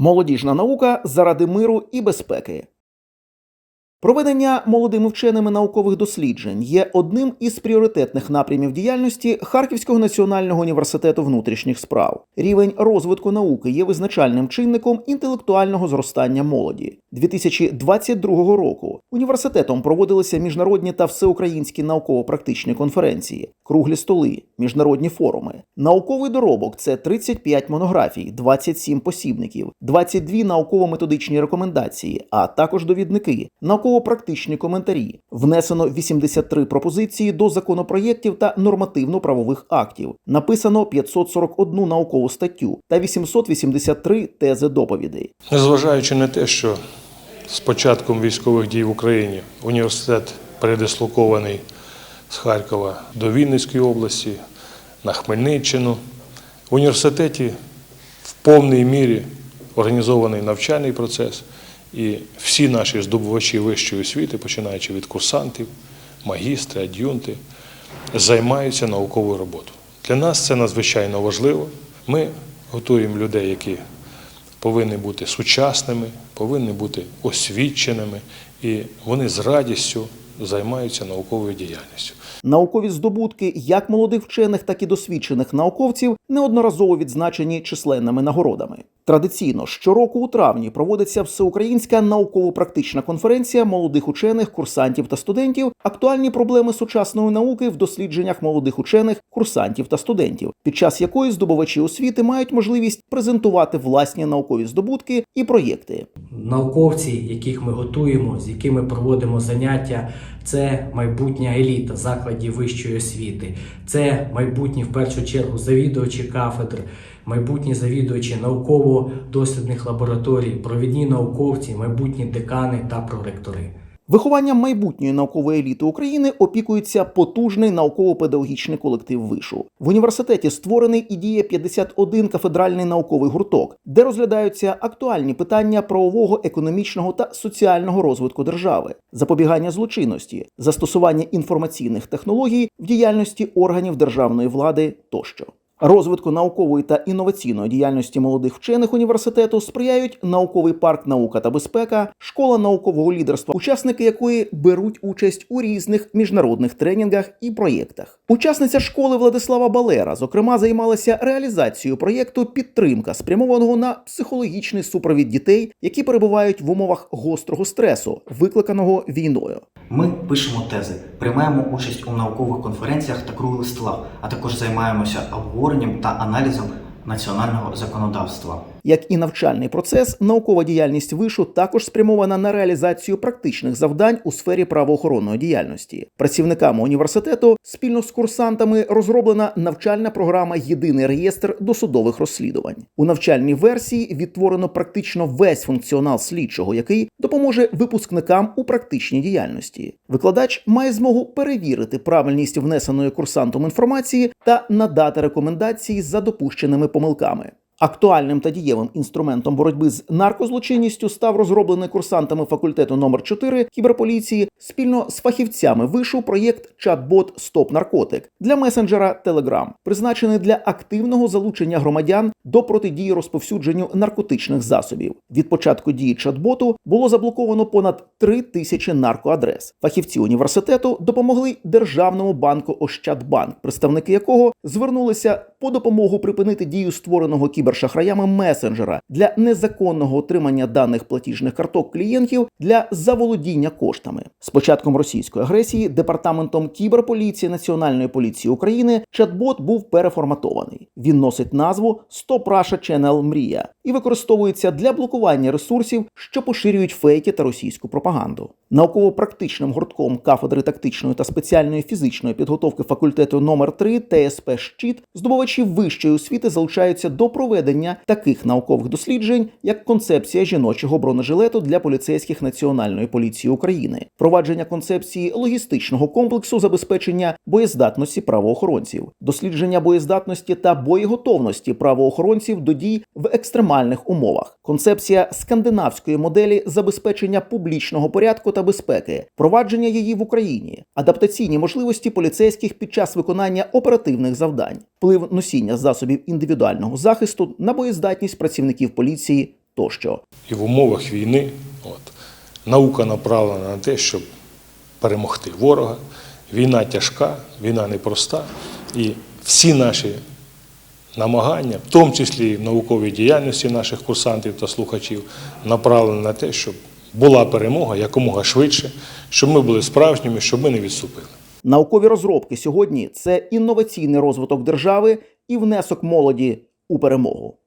Молодіжна наука заради миру і безпеки. Проведення молодими вченими наукових досліджень є одним із пріоритетних напрямів діяльності Харківського національного університету внутрішніх справ. Рівень розвитку науки є визначальним чинником інтелектуального зростання молоді. 2022 року університетом проводилися міжнародні та всеукраїнські науково-практичні конференції, круглі столи, міжнародні форуми. Науковий доробок це 35 монографій, 27 посібників, 22 науково-методичні рекомендації, а також довідники, науково-практичні коментарі. Внесено 83 пропозиції до законопроєктів та нормативно-правових актів. Написано 541 наукову статтю та 883 тези доповідей. Незважаючи на те, що з початком військових дій в Україні університет передислокований з Харкова до Вінницької області, на Хмельниччину, в університеті в повній мірі організований навчальний процес, і всі наші здобувачі вищої освіти, починаючи від курсантів, магістри, ад'юнти, займаються науковою роботою. Для нас це надзвичайно важливо. Ми готуємо людей, які повинні бути сучасними, повинні бути освіченими, і вони з радістю займаються науковою діяльністю. Наукові здобутки як молодих вчених, так і досвідчених науковців неодноразово відзначені численними нагородами. Традиційно щороку у травні проводиться всеукраїнська науково-практична конференція молодих учених, курсантів та студентів, актуальні проблеми сучасної науки в дослідженнях молодих учених, курсантів та студентів, під час якої здобувачі освіти мають можливість презентувати власні наукові здобутки і проєкти. Науковці, яких ми готуємо, з якими проводимо заняття, це майбутня еліта закладів вищої освіти, це майбутні в першу чергу завідувачі кафедр, майбутні завідувачі науково-дослідних лабораторій, провідні науковці, майбутні декани та проректори. Вихованням майбутньої наукової еліти України опікується потужний науково-педагогічний колектив вишу. В університеті створений і діє 51 кафедральний науковий гурток, де розглядаються актуальні питання правового, економічного та соціального розвитку держави, запобігання злочинності, застосування інформаційних технологій в діяльності органів державної влади тощо. Розвитку наукової та інноваційної діяльності молодих вчених університету сприяють науковий парк наука та безпека, школа наукового лідерства, учасники якої беруть участь у різних міжнародних тренінгах і проєктах. Учасниця школи Владислава Балера, зокрема, займалася реалізацією проєкту підтримка, спрямованого на психологічний супровід дітей, які перебувають в умовах гострого стресу, викликаного війною. Ми пишемо тези, приймаємо участь у наукових конференціях та круглих столах, а також займаємося обговоренням та аналізом національного законодавства. Як і навчальний процес, наукова діяльність вишу також спрямована на реалізацію практичних завдань у сфері правоохоронної діяльності. Працівниками університету спільно з курсантами розроблена навчальна програма Єдиний реєстр досудових розслідувань. У навчальній версії відтворено практично весь функціонал слідчого, який допоможе випускникам у практичній діяльності. Викладач має змогу перевірити правильність внесеної курсантом інформації та надати рекомендації за допущеними помилками. Актуальним та дієвим інструментом боротьби з наркозлочинністю став розроблений курсантами факультету номер 4 кіберполіції спільно з фахівцями вишу проєкт чат-бот Стоп наркотик для месенджера Telegram, призначений для активного залучення громадян до протидії розповсюдженню наркотичних засобів. Від початку дії чат-боту було заблоковано понад 3 тисячі наркоадрес. Фахівці університету допомогли державному банку Ощадбанк, представники якого звернулися по допомогу припинити дію створеного кібершахраями месенджера для незаконного отримання даних платіжних карток клієнтів для заволодіння коштами. З початком російської агресії департаментом кіберполіції Національної поліції України чат-бот був переформатований. Він носить назву Russia Channel Мрія і використовується для блокування ресурсів, що поширюють фейки та російську пропаганду. Науково-практичним гуртком кафедри тактичної та спеціальної фізичної підготовки факультету номер 3 ТСП «Щит» здобувачі вищої освіти залучаються до проведення таких наукових досліджень, як концепція жіночого бронежилету для поліцейських Національної поліції України, впровадження концепції логістичного комплексу забезпечення боєздатності правоохоронців, дослідження боєздатності та боєготовності правоохоронців до дій в екстремальних умовах, концепція скандинавської моделі забезпечення публічного порядку та безпеки, впровадження її в Україні, адаптаційні можливості поліцейських під час виконання оперативних завдань, вплив носіння засобів індивідуального захисту на боєздатність працівників поліції тощо. І в умовах війни от, наука направлена на те, щоб перемогти ворога. Війна тяжка, війна непроста. І всі наші намагання, в тому числі і в науковій діяльності наших курсантів та слухачів, направлені на те, щоб була перемога якомога швидше, щоб ми були справжніми, щоб ми не відступили. Наукові розробки сьогодні це інноваційний розвиток держави і внесок молоді у перемогу.